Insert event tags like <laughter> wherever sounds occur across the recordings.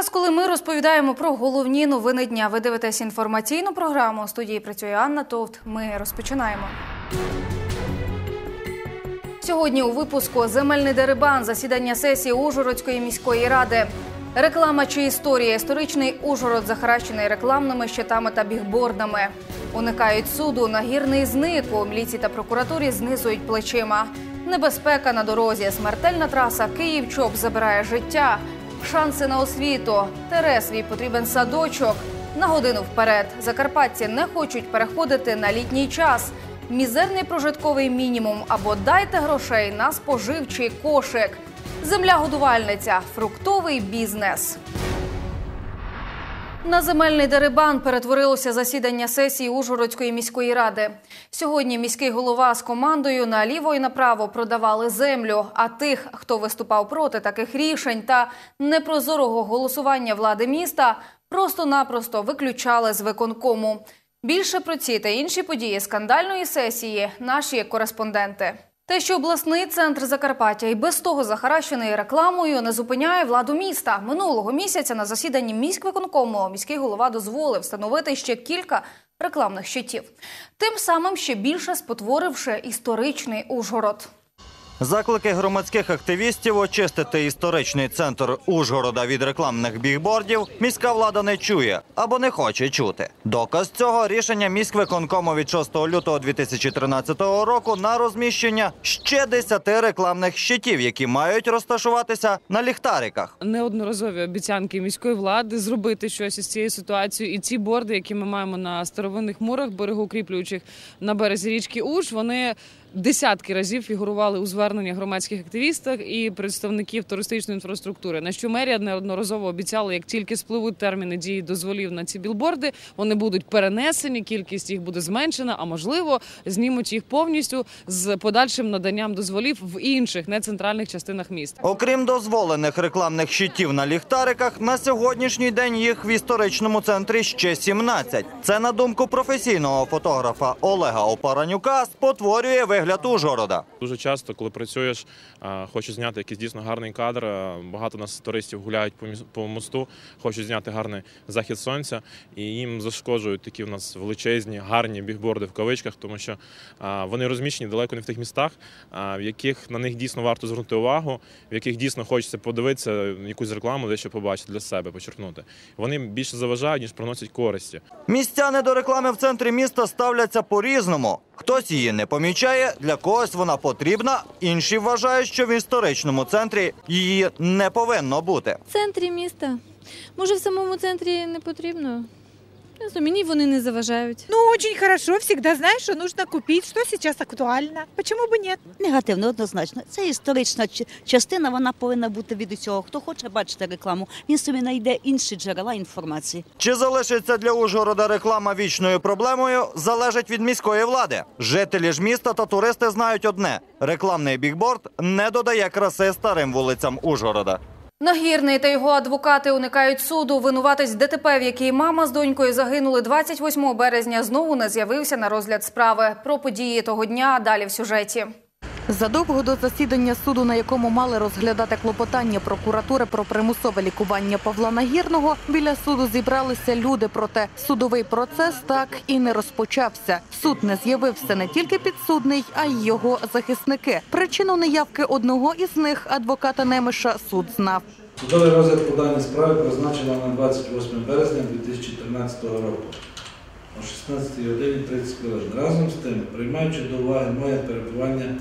час, коли ми розповідаємо про головні новини дня, ви дивитесь інформаційну програму. У студії працює Анна Товт. Ми розпочинаємо. Сьогодні у випуску земельний дерибан, засідання сесії Ужгородської міської ради. Реклама чи історія. Історичний Ужгород захаращений рекламними щитами та бігбордами. Уникають суду. Нагірний зник у міліції та прокуратурі знизують плечима. Небезпека на дорозі. Смертельна траса Київ-Чоп забирає життя. Шанси на освіту. Тересві потрібен садочок. На годину вперед. Закарпатці не хочуть переходити на літній час. Мізерний прожитковий мінімум або дайте грошей на споживчий кошик. Земля-годувальниця, фруктовий бізнес. На земельний дерибан перетворилося засідання сесії Ужгородської міської ради. Сьогодні міський голова з командою наліво і направо продавали землю. А тих, хто виступав проти таких рішень та непрозорого голосування влади міста, просто-напросто виключали з виконкому. Більше про ці та інші події скандальної сесії наші кореспонденти. Те, що обласний центр Закарпаття і без того захаращений рекламою, не зупиняє владу міста. Минулого місяця на засіданні міськвиконкому міський голова дозволив встановити ще кілька рекламних щитів. Тим самим ще більше спотворивши історичний Ужгород. Заклики громадських активістів очистити історичний центр Ужгорода від рекламних бігбордів міська влада не чує або не хоче чути. Доказ цього рішення міськвиконкому від 6 лютого 2013 року на розміщення ще 10 рекламних щитів, які мають розташуватися на ліхтариках. неодноразові обіцянки міської влади зробити щось із цією ситуацією. І ці борди, які ми маємо на старовинних мурах, берегоукріплюючих на березі річки Уж, вони. Десятки разів фігурували у зверненнях громадських активістів і представників туристичної інфраструктури. На що мерія неодноразово обіцяла, як тільки спливуть терміни дії дозволів на ці білборди, вони будуть перенесені, кількість їх буде зменшена, а можливо, знімуть їх повністю з подальшим наданням дозволів в інших нецентральних частинах міста. Окрім дозволених рекламних щитів на ліхтариках, на сьогоднішній день їх в історичному центрі ще 17. Це на думку професійного фотографа Олега Опаранюка спотворює вигляд Ужгорода. Дуже часто, коли працюєш, а, хочеш зняти якийсь дійсно гарний кадр. Багато нас туристів гуляють по по мосту, хочуть зняти гарний захід сонця, і їм зашкоджують такі в нас величезні, гарні бігборди в кавичках, тому що вони розміщені далеко не в тих містах, в яких на них дійсно варто звернути увагу, в яких дійсно хочеться подивитися якусь рекламу, дещо побачити для себе, почерпнути. Вони більше заважають, ніж приносять користі. Містяни до реклами в центрі міста ставляться по-різному. Хтось її не помічає, для когось вона потрібна, інші вважають, що в історичному центрі її не повинно бути. В центрі міста. Може, в самому центрі не потрібно? Знаю, мені вони не заважають. Ну, очень хорошо, всегда знаешь, что нужно купить, что сейчас актуально. Почему бы нет? Негативно, однозначно. Це історична ч- частина, вона повинна бути від усього. Хто хоче бачити рекламу, він собі знайде інші джерела інформації. Чи залишиться для Ужгорода реклама вічною проблемою, залежить від міської влади. Жителі ж міста та туристи знають одне: рекламний бігборд не додає краси старим вулицям Ужгорода. Нагірний та його адвокати уникають суду. Винуватець ДТП, в якій мама з донькою загинули 28 березня, знову не з'явився на розгляд справи. Про події того дня далі в сюжеті. Задовго до засідання суду, на якому мали розглядати клопотання прокуратури про примусове лікування Павла Нагірного, біля суду зібралися люди. Проте судовий процес так і не розпочався. Суд не з'явився не тільки підсудний, а й його захисники. Причину неявки одного із них, адвоката Немиша, суд знав. Судовий розгляд по даній справі призначено на 28 березня 2013 року о 16 годині 30 хвилин. Разом з тим, приймаючи до уваги моє перебування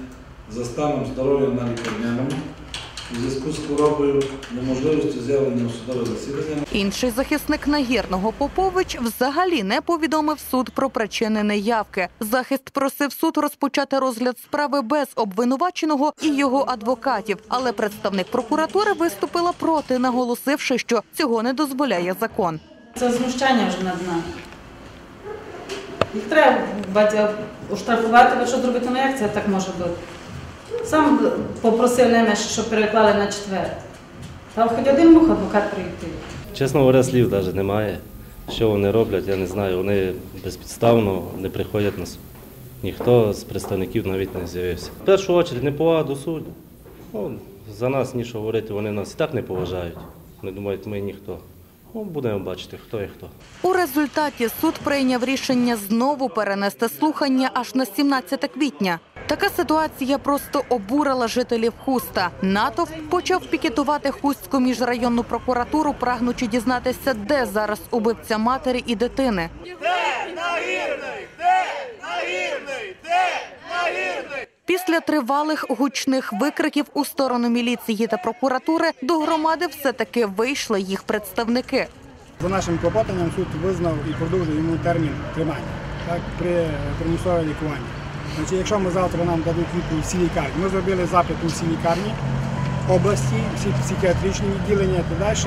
за станом здоров'я на лікарняному, у зв'язку з хворобою, неможливістю з'явлення у судове засідання, Інший захисник Нагірного Попович взагалі не повідомив суд про причини неявки. Захист просив суд розпочати розгляд справи без обвинуваченого і його адвокатів. Але представник прокуратури виступила проти, наголосивши, що цього не дозволяє закон. Це знущання вже над нами. Їх треба батя оштрафувати, бо що зробити, ну як це так може бути? Сам попросив Немеш, щоб переклали на четвер. Та хоч один мух адвокат прийти. Чесно говоря, слів навіть немає. Що вони роблять, я не знаю. Вони безпідставно не приходять на суд. Ніхто з представників навіть не з'явився. В першу чергу неповага до суду. Ну, за нас нічого говорити, вони нас і так не поважають. Вони думають, ми ніхто. Ну, будемо бачити, хто є хто. У результаті суд прийняв рішення знову перенести слухання аж на 17 квітня. Така ситуація просто обурила жителів Хуста. Натовп почав пікетувати Хустську міжрайонну прокуратуру, прагнучи дізнатися, де зараз убивця матері і дитини. Після тривалих гучних викриків у сторону міліції та прокуратури до громади все-таки вийшли їх представники. За нашим клопотанням суд визнав і продовжив йому термін тримання так, при примусове лікуванні. Значить, якщо ми завтра нам дадуть відповідь всі лікарні, ми зробили запит у всі лікарні області, всі психіатричні відділення та далі,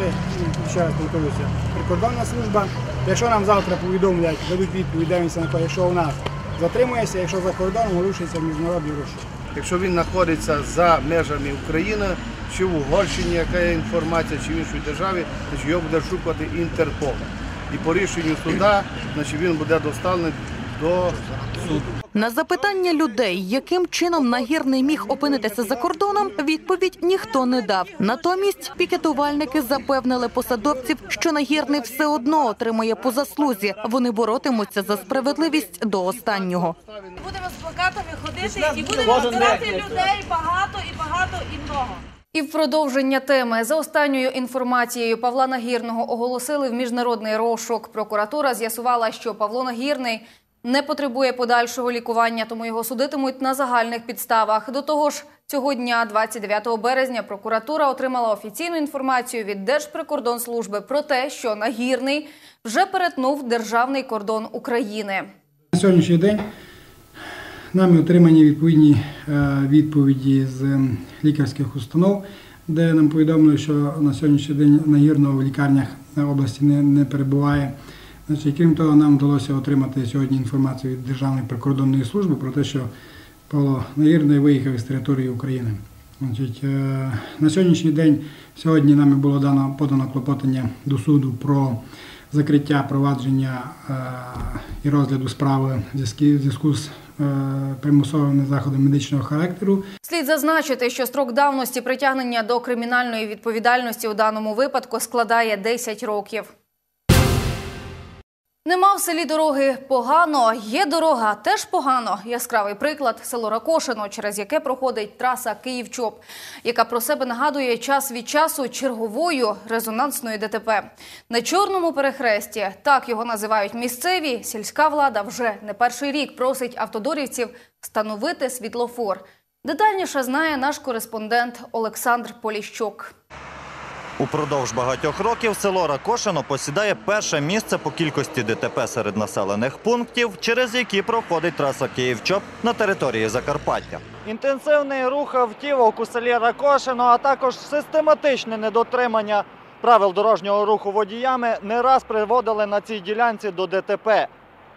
ще раз повторюся, прикордонна служба. Якщо нам завтра повідомлять, дадуть відповідь, де він се якщо у нас затримується, якщо за кордоном рушиться міжнародні гроші. Якщо він знаходиться за межами України, чи в Угорщині, яка є інформація, чи в іншій державі, значить його буде шукати Інтерпол. І по рішенню суда значить, він буде доставлений до суду. На запитання людей, яким чином нагірний міг опинитися за кордоном, відповідь ніхто не дав. Натомість пікетувальники запевнили посадовців, що нагірний все одно отримує по заслузі. Вони боротимуться за справедливість до останнього. Будемо з плакатами ходити і будемо збирати людей багато і багато і много. І в продовження теми за останньою інформацією Павла Нагірного оголосили в міжнародний розшук. Прокуратура з'ясувала, що Павло Нагірний не потребує подальшого лікування, тому його судитимуть на загальних підставах. До того ж, цього дня, 29 березня, прокуратура отримала офіційну інформацію від Держприкордонслужби про те, що Нагірний вже перетнув державний кордон України. На сьогоднішній день нами отримані відповідні е, відповіді з лікарських установ, де нам повідомили, що на сьогоднішній день нагірно в лікарнях на області не перебуває. Значить, крім того, нам вдалося отримати сьогодні інформацію від Державної прикордонної служби про те, що Павло Нагірний виїхав із території України. Значить, е, на сьогоднішній день сьогодні нами було дано подано клопотання до суду про закриття провадження е, і розгляду справи в зв'язку з е, примусовими заходами медичного характеру. Слід зазначити, що строк давності притягнення до кримінальної відповідальності у даному випадку складає 10 років. Нема в селі дороги погано, є дорога теж погано. Яскравий приклад село Ракошино, через яке проходить траса Київ-Чоп, яка про себе нагадує час від часу черговою резонансною ДТП. На чорному перехресті, так його називають місцеві, сільська влада вже не перший рік просить автодорівців встановити світлофор. Детальніше знає наш кореспондент Олександр Поліщук. Упродовж багатьох років село Ракошино посідає перше місце по кількості ДТП серед населених пунктів, через які проходить траса Київ-Чоп на території Закарпаття. Інтенсивний рух автівок у селі Ракошино, а також систематичне недотримання правил дорожнього руху водіями не раз приводили на цій ділянці до ДТП,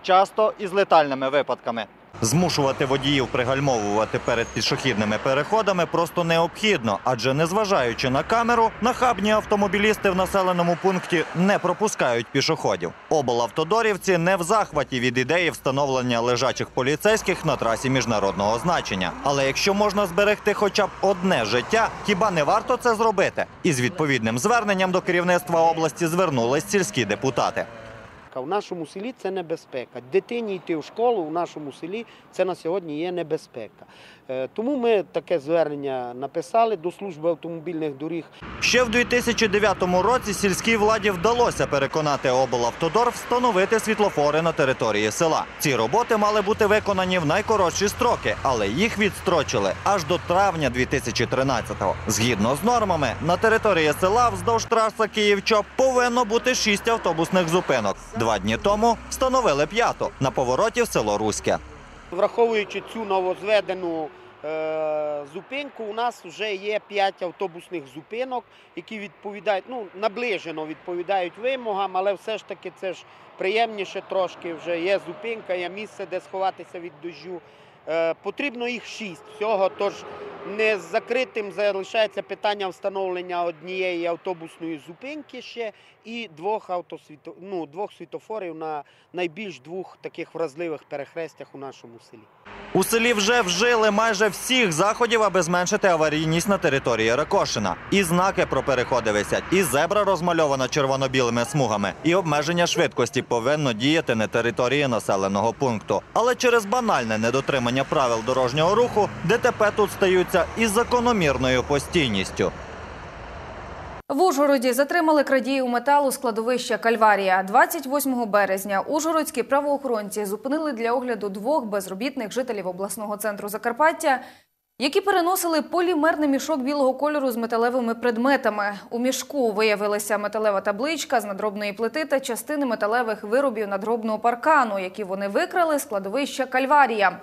часто із летальними випадками. Змушувати водіїв пригальмовувати перед пішохідними переходами просто необхідно, адже незважаючи на камеру, нахабні автомобілісти в населеному пункті не пропускають пішоходів. Облавтодорівці не в захваті від ідеї встановлення лежачих поліцейських на трасі міжнародного значення. Але якщо можна зберегти хоча б одне життя, хіба не варто це зробити? Із відповідним зверненням до керівництва області звернулись сільські депутати. В нашому селі це небезпека. Дитині йти в школу в нашому селі це на сьогодні є небезпека. Е, Тому ми таке звернення написали до служби автомобільних доріг. Ще в 2009 році сільській владі вдалося переконати облавтодор встановити світлофори на території села. Ці роботи мали бути виконані в найкоротші строки, але їх відстрочили аж до травня 2013-го. Згідно з нормами, на території села вздовж траси Київ-Чоп повинно бути шість автобусних зупинок. Два дні тому встановили п'яту на повороті в село Руське. Враховуючи цю новозведену е, зупинку, у нас вже є 5 автобусних зупинок, які відповідають, ну, наближено відповідають вимогам, але все ж таки це ж приємніше трошки. Вже є зупинка, є місце, де сховатися від дощу. Е, потрібно їх шість всього, тож не закритим залишається питання встановлення однієї автобусної зупинки ще і двох автосвіто... ну, двох світофорів на найбільш двох таких вразливих перехрестях у нашому селі. У селі вже вжили майже всіх заходів, аби зменшити аварійність на території Ракошина. І знаки про переходи висять, і зебра розмальована червоно-білими смугами, і обмеження швидкості повинно діяти на території населеного пункту. Але через банальне недотримання правил дорожнього руху ДТП тут стаються із закономірною постійністю. В Ужгороді затримали крадіїв металу складовища Кальварія. 28 березня ужгородські правоохоронці зупинили для огляду двох безробітних жителів обласного центру Закарпаття, які переносили полімерний мішок білого кольору з металевими предметами. У мішку виявилася металева табличка з надробної плити та частини металевих виробів надробного паркану, які вони викрали складовища Кальварія.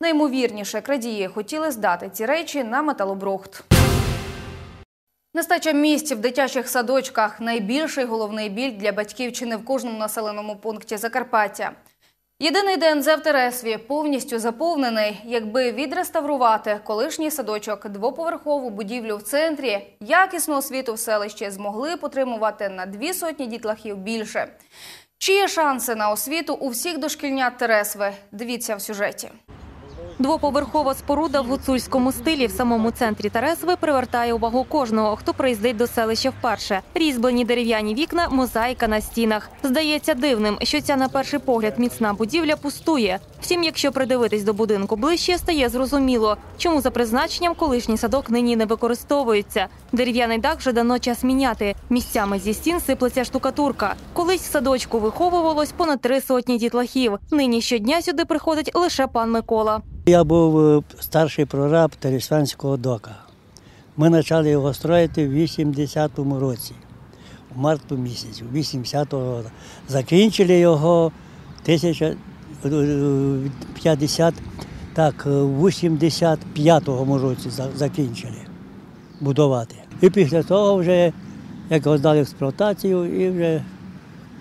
Наймовірніше, крадії хотіли здати ці речі на металобрухт. Нестача місць в дитячих садочках найбільший головний біль для батьків в кожному населеному пункті Закарпаття. Єдиний ДНЗ в Тересві повністю заповнений. Якби відреставрувати колишній садочок, двоповерхову будівлю в центрі, якісну освіту в селищі змогли потримувати на дві сотні дітлахів більше. Чи є шанси на освіту у всіх дошкільнят Тересви? Дивіться в сюжеті. Двоповерхова споруда в гуцульському стилі в самому центрі Тересви привертає увагу кожного, хто приїздить до селища вперше. Різьблені дерев'яні вікна, мозаїка на стінах. Здається дивним, що ця на перший погляд міцна будівля пустує. Втім, якщо придивитись до будинку ближче, стає зрозуміло, чому за призначенням колишній садок нині не використовується. Дерев'яний дах вже давно час міняти. Місцями зі стін сиплеться штукатурка. Колись в садочку виховувалось понад три сотні дітлахів. Нині щодня сюди приходить лише пан Микола. Я був е, старший прораб Тересвянського дока. Ми почали його строїти в 80-му році, в марту місяці, 80-го року. Закінчили його в 1050, так, е, в 85-му році закінчили будувати. І після того вже, як його здали в експлуатацію, і вже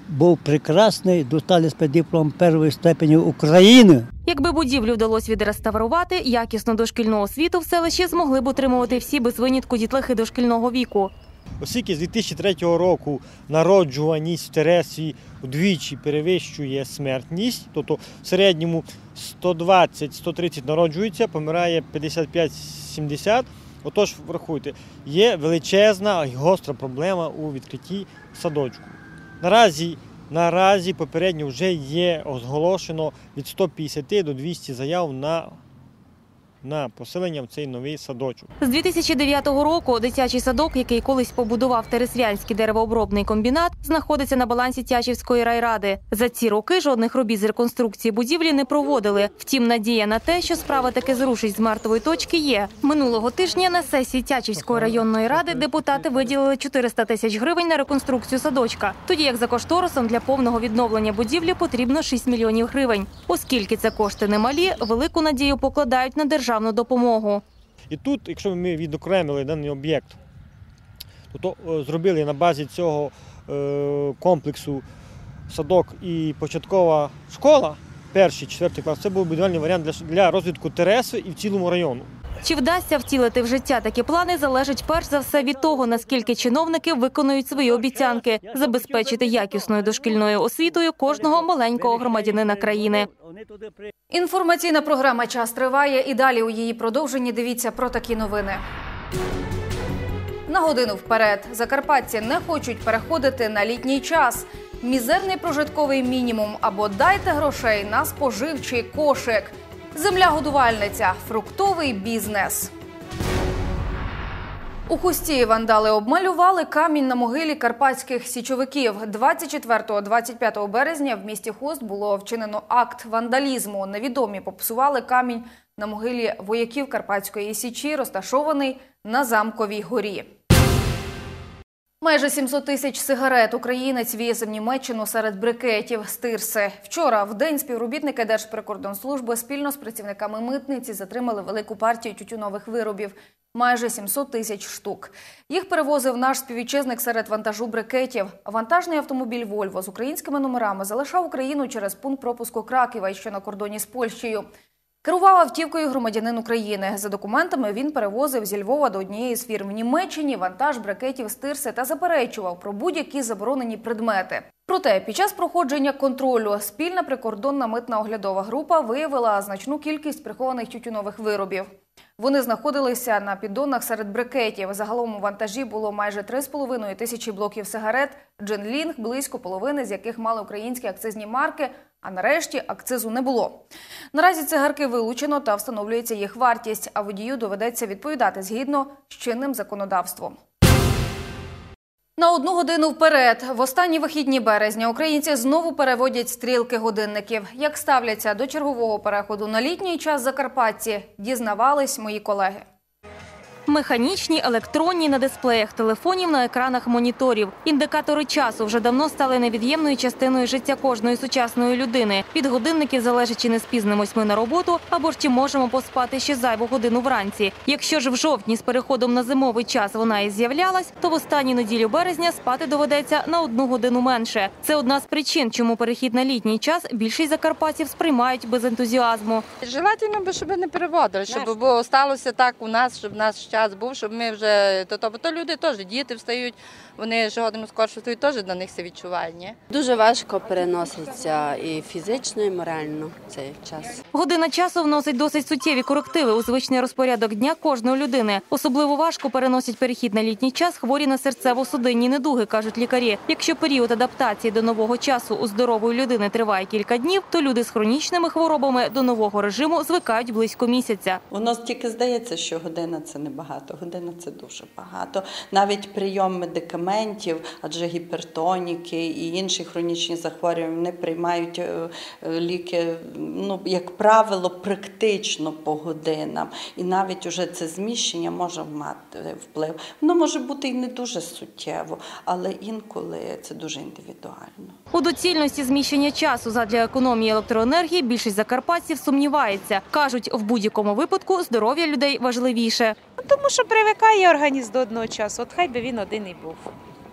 був прекрасний, достали диплом першої степені України. Якби будівлю вдалося відреставрувати, якісну дошкільну освіту в селищі змогли б отримувати всі без винятку дітлахи дошкільного віку. Оскільки з 2003 року народжуваність в Тересі вдвічі перевищує смертність, тобто в середньому 120-130 народжується, помирає 55-70. Отож, врахуйте, є величезна і гостра проблема у відкритті садочку. Наразі, наразі попередньо вже є оголошено від 150 до 200 заяв на, на поселення в цей новий садочок. З 2009 року дитячий садок, який колись побудував Тересвянський деревообробний комбінат, знаходиться на балансі Тячівської райради. За ці роки жодних робіт з реконструкції будівлі не проводили. Втім, надія на те, що справа таки зрушить з мартової точки, є. Минулого тижня на сесії Тячівської районної ради депутати виділили 400 тисяч гривень на реконструкцію садочка. Тоді як за кошторисом для повного відновлення будівлі потрібно 6 мільйонів гривень. Оскільки це кошти немалі, велику надію покладають на державну допомогу. І тут, якщо ми відокремили даний об'єкт, то, е, зробили на базі цього е, комплексу садок і початкова школа, перший, четвертий клас, це був будівельний варіант для розвитку Тереси і в цілому району. Чи вдасться втілити в життя такі плани, залежить перш за все від того, наскільки чиновники виконують свої обіцянки забезпечити якісною дошкільною освітою кожного маленького громадянина країни. Інформаційна програма Час триває і далі у її продовженні дивіться про такі новини. На годину вперед закарпатці не хочуть переходити на літній час. Мізерний прожитковий мінімум або дайте грошей на споживчий кошик. Земля годувальниця, фруктовий бізнес. У Хусті вандали обмалювали камінь на могилі карпатських січовиків. 24-25 березня в місті Хуст було вчинено акт вандалізму. Невідомі попсували камінь на могилі вояків Карпатської січі, розташований на замковій горі. Майже 700 тисяч сигарет українець віз в Німеччину серед брикетів з Тирси. Вчора в день співробітники Держприкордонслужби спільно з працівниками митниці затримали велику партію тютюнових виробів. Майже 700 тисяч штук. Їх перевозив наш співвітчизник серед вантажу брикетів. Вантажний автомобіль «Вольво» з українськими номерами залишав Україну через пункт пропуску Краківа, що на кордоні з Польщею. Керував автівкою громадянин України. За документами він перевозив зі Львова до однієї з фірм в Німеччині вантаж брикетів з тирси та заперечував про будь-які заборонені предмети. Проте під час проходження контролю спільна прикордонна митна оглядова група виявила значну кількість прихованих тютюнових виробів. Вони знаходилися на піддонах серед брикетів. Загалом у вантажі було майже 3,5 тисячі блоків сигарет, джинлінг, близько половини з яких мали українські акцизні марки, а нарешті акцизу не було. Наразі цигарки вилучено та встановлюється їх вартість, а водію доведеться відповідати згідно з чинним законодавством. На одну годину вперед, в останні вихідні березня, українці знову переводять стрілки годинників. Як ставляться до чергового переходу на літній час Закарпатті, дізнавались мої колеги. Механічні, електронні на дисплеях телефонів на екранах моніторів. Індикатори часу вже давно стали невід'ємною частиною життя кожної сучасної людини. Від годинників залежить, чи не спізнимось ми на роботу, або ж чи можемо поспати ще зайву годину вранці. Якщо ж в жовтні з переходом на зимовий час вона і з'являлась, то в останню неділю березня спати доведеться на одну годину менше. Це одна з причин, чому перехід на літній час більшість закарпатців сприймають без ентузіазму. Желательно би, щоб не переводили, щоб було сталося так у нас, щоб наш час був, щоб ми вже то, то, то люди теж діти встають, вони ж годину скорше встають, теж на них це відчуває. Ні? Дуже важко переноситься і фізично, і морально цей час. Година часу вносить досить суттєві корективи у звичний розпорядок дня кожної людини. Особливо важко переносять перехід на літній час хворі на серцево-судинні недуги, кажуть лікарі. Якщо період адаптації до нового часу у здорової людини триває кілька днів, то люди з хронічними хворобами до нового режиму звикають близько місяця. Воно тільки здається, що година це небагато. Година це дуже багато. Навіть прийом медикаментів, адже гіпертоніки і інші хронічні захворювання вони приймають е, е, ліки, ну як правило, практично по годинам. І навіть уже це зміщення може мати вплив. Воно може бути і не дуже суттєво, але інколи це дуже індивідуально. У доцільності зміщення часу задля економії електроенергії більшість закарпатців сумнівається. кажуть, в будь-якому випадку здоров'я людей важливіше. Тому що привикає організм до одного часу. От хай би він один і був.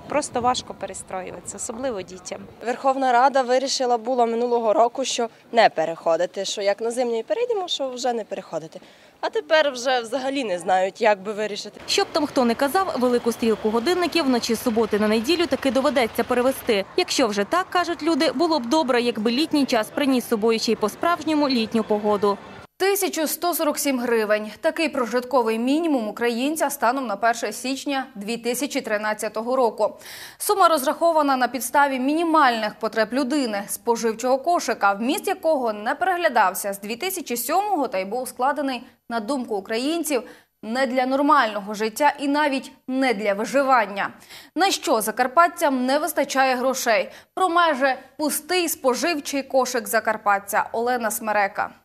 Просто важко перестроюватися, особливо дітям. Верховна Рада вирішила було минулого року, що не переходити, що як на зимній перейдемо, що вже не переходити. А тепер вже взагалі не знають, як би вирішити. Щоб там хто не казав, велику стрілку годинників вночі з суботи на неділю таки доведеться перевести. Якщо вже так кажуть люди, було б добре, якби літній час приніс з собою ще й по-справжньому літню погоду. 1147 гривень. Такий прожитковий мінімум українця станом на 1 січня 2013 року. Сума розрахована на підставі мінімальних потреб людини, споживчого кошика, вміст якого не переглядався з 2007-го та й був складений на думку українців не для нормального життя і навіть не для виживання. На що закарпатцям не вистачає грошей? Про майже пустий споживчий кошик закарпатця Олена Смерека.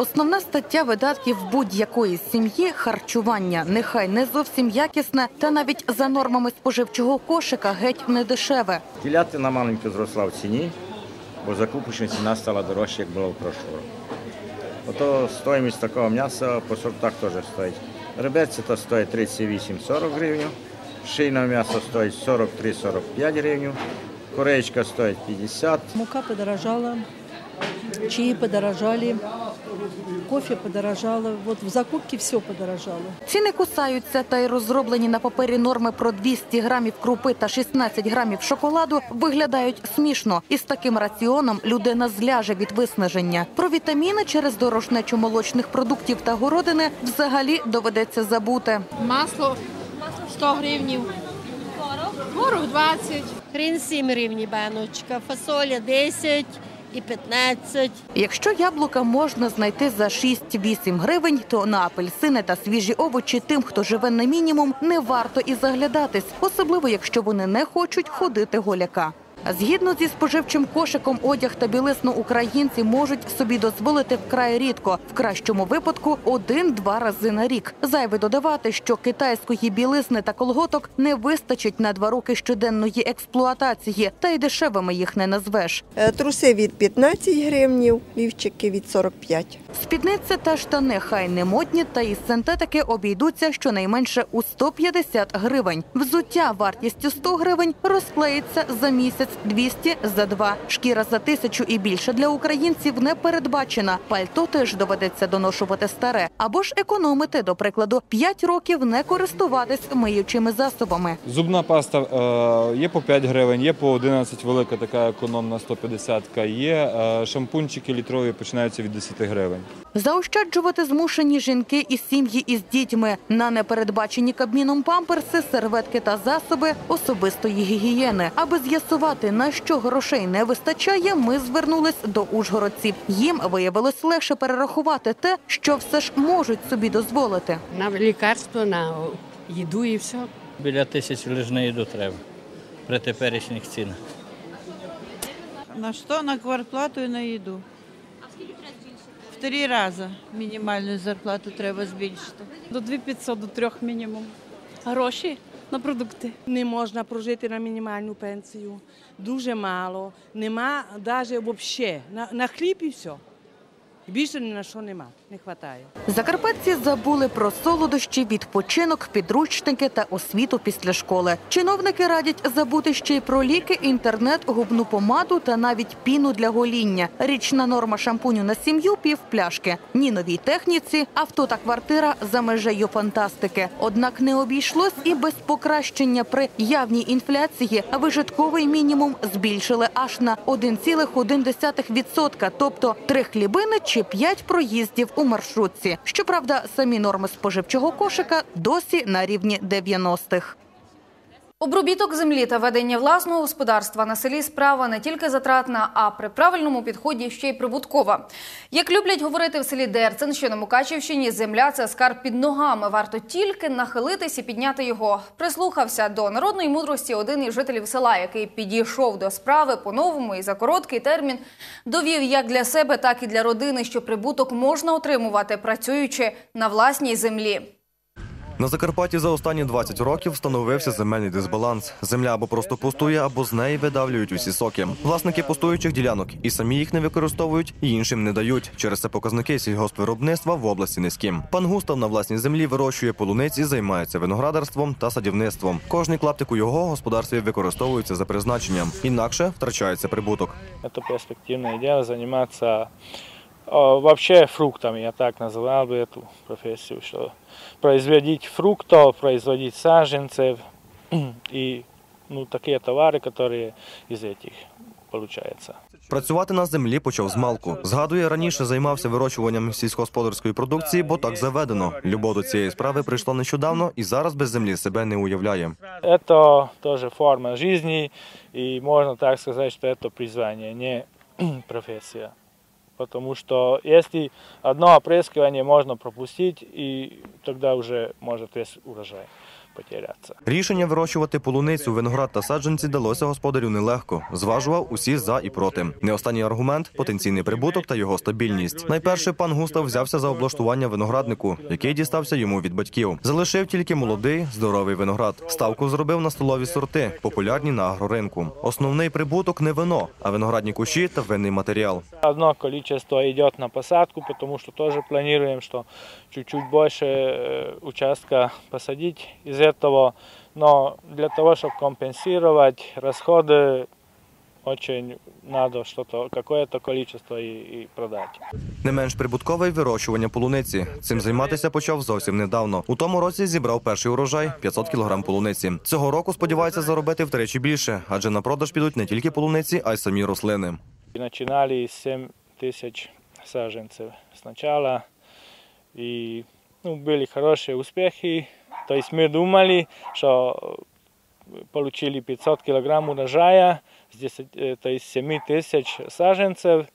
Основна стаття видатків будь-якої сім'ї харчування, нехай не зовсім якісне, та навіть за нормами споживчого кошика геть не дешеве. Телятина маленько зросла в ціні, бо закупочна ціна стала дорожча, як було в прошлого року. Ото стоїмість такого м'яса по сортах теж стоїть. Реберці то стоїть 38-40 гривень, шийне м'ясо стоїть 43-45 гривень, кореєчка стоїть 50. Мука подорожала, чаи подорожали, кофе подорожало. Вот в закупке все подорожало. Ціни кусаються, та й розроблені на папері норми про 200 грамів крупи та 16 грамів шоколаду виглядають смішно. І з таким раціоном людина зляже від виснаження. Про вітаміни через дорожнечу молочних продуктів та городини взагалі доведеться забути. Масло 100 гривнів, творог 20. Хрін 7 гривні баночка, фасоля 10 і 15. Якщо яблука можна знайти за 6-8 гривень, то на апельсини та свіжі овочі тим, хто живе на мінімум, не варто і заглядатись, особливо якщо вони не хочуть ходити голяка. Згідно зі споживчим кошиком, одяг та білизну українці можуть собі дозволити вкрай рідко, в кращому випадку один-два рази на рік. Зайве додавати, що китайської білизни та колготок не вистачить на два роки щоденної експлуатації, та й дешевими їх не назвеш. Е, Труси від 15 гривнів, лівчики від 45. Спідниці та штани хай не модні, та із синтетики обійдуться щонайменше у 150 гривень. Взуття вартістю 100 гривень розклеїться за місяць 200 за два. Шкіра за тисячу і більше для українців не передбачена. Пальто теж доведеться доношувати старе або ж економити, до прикладу, 5 років не користуватись миючими засобами. Зубна паста е, є по 5 гривень, є по 11 велика така економна 150 є. е, Шампунчики літрові починаються від 10 гривень. Заощаджувати змушені жінки і сім'ї із дітьми на непередбачені кабміном памперси, серветки та засоби особистої гігієни. Аби з'ясувати, на що грошей не вистачає, ми звернулись до ужгородців. Їм виявилось легше перерахувати те, що все ж можуть собі дозволити. На лікарство, на їду і все. Біля тисячі лише на їду треба при теперішніх цінах. На что? На квартплату и на їду. Три рази мінімальну зарплату треба збільшити. До 2500, до 3 мінімум. Гроші на продукти. Не можна прожити на мінімальну пенсію. Дуже мало. Нема навіть взагалі. На, на хліб і все. Більше ні на що нема, не вистачає. Закарпатці забули про солодощі, відпочинок, підручники та освіту після школи. Чиновники радять забути ще й про ліки, інтернет, губну помаду та навіть піну для гоління. Річна норма шампуню на сім'ю – пів пляшки. Ні новій техніці, авто та квартира за межею фантастики. Однак не обійшлось і без покращення при явній інфляції. Вижитковий мінімум збільшили аж на 1,1%, тобто три хлібини чи п'ять проїздів у маршрутці. Щоправда, самі норми споживчого кошика досі на рівні 90-х. Обробіток землі та ведення власного господарства на селі справа не тільки затратна, а при правильному підході ще й прибуткова. Як люблять говорити в селі Дерцин, що на Мукачівщині земля це скарб під ногами. Варто тільки нахилитись і підняти його. Прислухався до народної мудрості один із жителів села, який підійшов до справи по-новому і за короткий термін довів як для себе, так і для родини, що прибуток можна отримувати, працюючи на власній землі. На Закарпатті за останні 20 років встановився земельний дисбаланс. Земля або просто пустує, або з неї видавлюють усі соки. Власники пустуючих ділянок і самі їх не використовують, і іншим не дають. Через це показники сільгоспвиробництва в області низькі. Пан Густав на власній землі вирощує полуниць і займається виноградарством та садівництвом. Кожний клаптик у його господарстві використовується за призначенням, інакше втрачається прибуток. Это перспективное дело заниматься о, вообще фруктами, я так называл бы эту профессию, что производить фруктов, производить саженцев <clears throat> и ну, такие товары, которые из этих получается. Працювати на землі почав з малку. Згадує, раніше займався вирощуванням сільськогосподарської продукції, бо так заведено. Любов до цієї справи прийшла нещодавно і зараз без землі себе не уявляє. Это тоже форма жизни, и можно так сказать, что это призвание, не <clears throat> профессия. Потому что если одно опрыскивание можно пропустить, и тогда уже может весь урожай потеряться. Рішення вирощувати полуницю, виноград та саджанці далося господарю нелегко. Зважував усі за і проти. Не останній аргумент потенційний прибуток та його стабільність. Найперше пан Густав взявся за облаштування винограднику, який дістався йому від батьків. Залишив тільки молодий, здоровий виноград. Ставку зробив на столові сорти, популярні на агроринку. Основний прибуток не вино, а виноградні кущі та винний матеріал. Одно количество идет на посадку, потому что тоже планируем, что чуть-чуть больше э, участка посадить из этого. Но для того, чтобы компенсировать расходы, очень надо что-то, какое-то количество и, и продать. Не менш прибуткове й вирощування полуниці. Цим займатися почав зовсім недавно. У тому році зібрав перший урожай 500 кг полуниці. Цього року сподівається заробити втричі більше, адже на продаж підуть не тільки полуниці, а й самі рослини. И начинали с 7 тысяч саженцев сначала. И ну, были хорошие успехи. То есть мы думали, что получили 500 килограмм урожая, с 10, э, то есть 7 тысяч саженцев.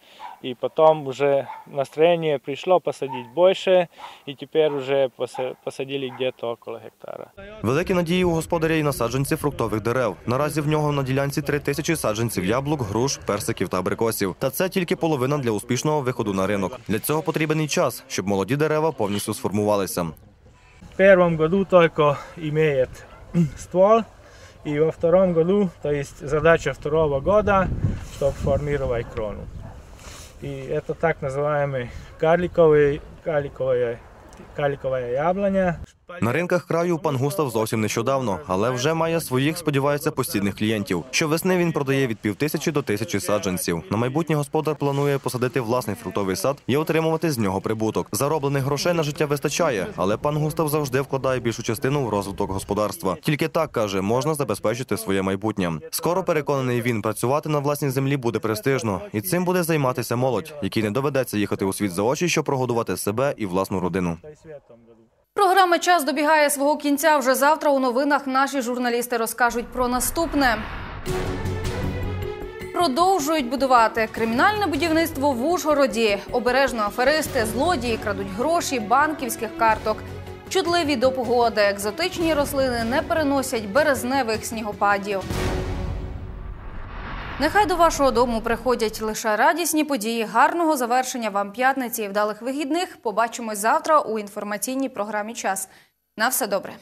И потом уже настроение пришло посадить больше, и теперь уже поса- посадили где-то около гектара. Великі надії у господаря і на саджанці фруктових дерев. Наразі в нього на ділянці три тисячі саджанців яблук, груш, персиків та абрикосів. Та це тільки половина для успішного виходу на ринок. Для цього потрібен і час, щоб молоді дерева повністю сформувалися. Первом году только имеет ствол, и во втором году, то есть задача второго года, чтобы формировать крону. И это так называемый карликовый, карликовая, карликовая яблоня. На ринках краю пан Густав зовсім нещодавно, але вже має своїх, сподівається, постійних клієнтів. Щовесни він продає від півтисячі до тисячі саджанців. На майбутнє господар планує посадити власний фруктовий сад і отримувати з нього прибуток. Зароблених грошей на життя вистачає, але пан Густав завжди вкладає більшу частину в розвиток господарства. Тільки так каже, можна забезпечити своє майбутнє. Скоро переконаний він, працювати на власній землі буде престижно, і цим буде займатися молодь, якій не доведеться їхати у світ за очі, щоб прогодувати себе і власну родину. Програма час добігає свого кінця. Вже завтра у новинах наші журналісти розкажуть про наступне. Продовжують будувати кримінальне будівництво в Ужгороді. Обережно аферисти, злодії крадуть гроші банківських карток. Чутливі до погоди, екзотичні рослини не переносять березневих снігопадів. Нехай до вашого дому приходять лише радісні події. Гарного завершення вам п'ятниці і вдалих вигідних. Побачимось завтра у інформаційній програмі Час. На все добре.